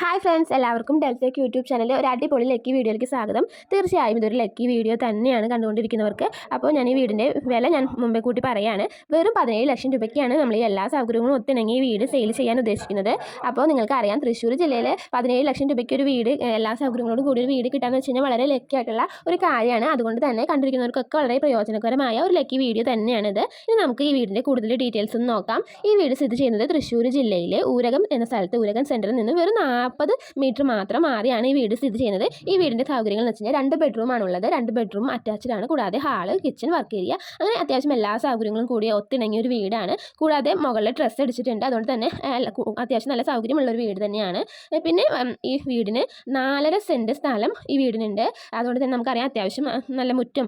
Hi friends എല്ലാവർക്കും ഡെൽറ്റേക്ക് YouTube ചാനലിൽ ഒരു അടിപൊളി ലക്കി വീഡിയോയിലേക്ക് സ്വാഗതം. തീർച്ചയായും ഇതൊരു ലക്കി വീഡിയോ തന്നെയാണ് കണ്ടുകൊണ്ടിരിക്കുന്നവർക്ക്. അപ്പോൾ ഞാൻ ഈ വീടിന്റെ വില ഞാൻ മുമ്പേ കൂട്ടി പറയാണ്. വെറും പതിനേഴ് ലക്ഷം രൂപയ്ക്കാണ് നമ്മൾ ഈ എല്ലാ സൗകര്യങ്ങളും ഒത്തിണങ്ങി ഈ വീട് സെയിൽ ചെയ്യാൻ ഉദ്ദേശിക്കുന്നത്. അപ്പോൾ നിങ്ങൾക്ക് അറിയാം തൃശ്ശൂർ ജില്ലയിൽ പതിനേഴ് ലക്ഷം രൂപയ്ക്ക് ഒരു വീട് എല്ലാ സൗകര്യങ്ങളോടും കൂടി ഒരു വീട് കിട്ടാന്ന് വെച്ച് കഴിഞ്ഞാൽ വളരെ ലക്കി ആയിട്ടുള്ള ഒരു കാര്യമാണ്. അതുകൊണ്ട് തന്നെ കണ്ടിരിക്കുന്നവർക്കൊക്കെ വളരെ പ്രയോജനകരമായ ഒരു ലക്കി വീഡിയോ തന്നെയാണിത്. ഇനി നമുക്ക് ഈ വീടിന്റെ കൂടുതൽ ഡീറ്റെയിൽസ് ഒന്ന് നോക്കാം. ഈ വീട് സ്ഥിതി ചെയ്യുന്നത് തൃശ്ശൂർ ജില്ലയിലെ ഊരകം എന്ന സ്ഥലത്ത് ഊരകം സെന്ററിൽ നിന്ന് വെറും നാൽപ്പത് മീറ്റർ മാത്രം മാറിയാണ് ഈ വീട് സ്ഥിതി ചെയ്യുന്നത്. ഈ വീടിന്റെ സൗകര്യങ്ങൾ എന്ന് വെച്ച് കഴിഞ്ഞാൽ രണ്ട് ബെഡ്റൂമാണ് ഉള്ളത് രണ്ട് ബെഡ്റൂം അറ്റാച്ച്ഡ് ആണ്. കൂടാതെ ഹാൾ കിച്ചൺ വർക്ക് ഏരിയ അങ്ങനെ അത്യാവശ്യം എല്ലാ സൗകര്യങ്ങളും കൂടി ഒത്തിണങ്ങിയ ഒരു വീടാണ്. കൂടാതെ മുകളിൽ ഡ്രസ്സ് അടിച്ചിട്ടുണ്ട്. അതുകൊണ്ട് തന്നെ അത്യാവശ്യം നല്ല സൗകര്യമുള്ള ഒരു വീട് തന്നെയാണ്. പിന്നെ ഈ വീടിന് നാലര സെന്റ് സ്ഥലം ഈ വീടിനുണ്ട്. അതുകൊണ്ട് തന്നെ നമുക്കറിയാം അത്യാവശ്യം നല്ല മുറ്റം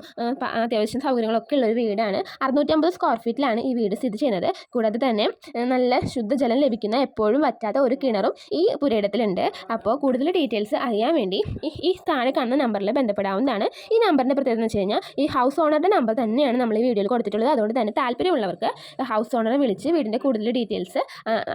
അത്യാവശ്യം സൗകര്യങ്ങളൊക്കെ ഉള്ള ഒരു വീടാണ്. അറുന്നൂറ്റമ്പത് സ്ക്വയർ ഫീറ്റിലാണ് ഈ വീട് സ്ഥിതി ചെയ്യുന്നത്. കൂടാതെ തന്നെ നല്ല ശുദ്ധജലം ലഭിക്കുന്ന എപ്പോഴും വറ്റാത്ത ഒരു കിണറും ഈ പുരയിടത്തിലുണ്ട്. അപ്പോൾ കൂടുതൽ ഡീറ്റെയിൽസ് അറിയാൻ വേണ്ടി ഈ താഴെ കാണുന്ന നമ്പറിൽ ബന്ധപ്പെടാവുന്നതാണ്. ഈ നമ്പറിന്റെ പ്രത്യേകത എന്ന് വെച്ച് കഴിഞ്ഞാൽ ഈ ഹൗസ് ഓണറുടെ നമ്പർ തന്നെയാണ് നമ്മൾ ഈ വീഡിയോയിൽ കൊടുത്തിട്ടുള്ളത്. അതുകൊണ്ട് തന്നെ താല്പര്യമുള്ളവർക്ക് ഹൗസ് ഓണറെ വിളിച്ച് വീടിന്റെ കൂടുതൽ ഡീറ്റെയിൽസ്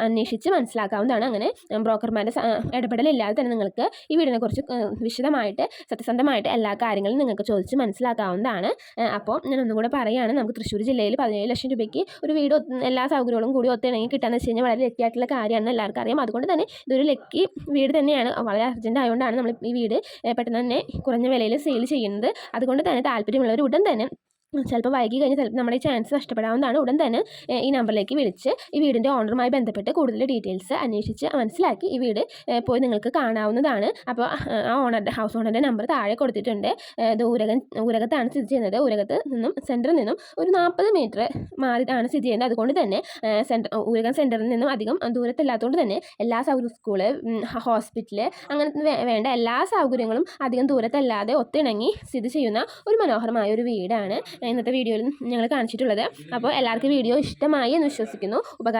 അന്വേഷിച്ച് മനസ്സിലാക്കാവുന്നതാണ്. അങ്ങനെ ബ്രോക്കർമാരുടെ ഇടപെടലില്ലാതെ തന്നെ നിങ്ങൾക്ക് ഈ വീടിനെക്കുറിച്ച് വിശദമായിട്ട് സത്യസന്ധമായിട്ട് എല്ലാ കാര്യങ്ങളും നിങ്ങൾക്ക് ചോദിച്ച് മനസ്സിലാക്കാവുന്നതാണ്. അപ്പോൾ ഞാൻ ഒന്നുകൂടെ പറയുകയാണ് നമുക്ക് തൃശ്ശൂർ ജില്ലയിൽ പതിനേഴ് ലക്ഷം രൂപയ്ക്ക് ഒരു വീട് എല്ലാ സൗകര്യങ്ങളും കൂടി ഒത്തിണങ്ങി കിട്ടാന്ന് വെച്ച് കഴിഞ്ഞാൽ വളരെ ലക്കിയായിട്ടുള്ള കാര്യമാണെന്ന് എല്ലാവർക്കും അറിയാം. അതുകൊണ്ട് തന്നെ ഇതൊരു ലക്കി വീട് തന്നെയാണ്. വളരെ അർജന്റ് ആയതുകൊണ്ടാണ് നമ്മൾ ഈ വീട് പെട്ടെന്ന് തന്നെ കുറഞ്ഞ വിലയിൽ സെയിൽ ചെയ്യുന്നത്. അതുകൊണ്ട് തന്നെ താല്പര്യമുള്ളവർ ഉടൻ തന്നെ ചിലപ്പോൾ വൈകി കഴിഞ്ഞാൽ ചിലപ്പോൾ നമ്മുടെ ഈ ചാൻസ് നഷ്ടപ്പെടാവുന്നതാണ്. ഉടൻ തന്നെ ഈ നമ്പറിലേക്ക് വിളിച്ച് ഈ വീടിന്റെ ഓണറുമായി ബന്ധപ്പെട്ട് കൂടുതൽ ഡീറ്റെയിൽസ് അന്വേഷിച്ച് മനസ്സിലാക്കി ഈ വീട് പോയി നിങ്ങൾക്ക് കാണാവുന്നതാണ്. അപ്പോൾ ആ ഓണറുടെ ഹൗസ് ഓണറുടെ നമ്പർ താഴെ കൊടുത്തിട്ടുണ്ട്. ഇത് ഊരകൻ ഊരകത്താണ് സ്ഥിതി ചെയ്യുന്നത്. ഊരകത്ത് നിന്നും സെന്ററിൽ നിന്നും ഒരു നാൽപ്പത് മീറ്റർ മാറിയിട്ടാണ് സ്ഥിതി ചെയ്യുന്നത്. അതുകൊണ്ട് തന്നെ സെന്റർ ഊരകൻ സെന്ററിൽ നിന്നും അധികം ദൂരത്തില്ലാത്തതുകൊണ്ട് തന്നെ എല്ലാ സൗകര്യ സ്കൂൾ ഹോസ്പിറ്റൽ അങ്ങനെ വേണ്ട എല്ലാ സൗകര്യങ്ങളും അധികം ദൂരത്തല്ലാതെ ഒത്തിണങ്ങി സ്ഥിതി ചെയ്യുന്ന ഒരു മനോഹരമായ ഒരു വീടാണ്. ഇന്നത്തെ വീഡിയോയിൽ ഞങ്ങൾ കാണിച്ചിട്ടുള്ളത്. അപ്പോൾ എല്ലാവർക്കും വീഡിയോ ഇഷ്ടമായി എന്ന് വിശ്വസിക്കുന്നു. ഉപകാരം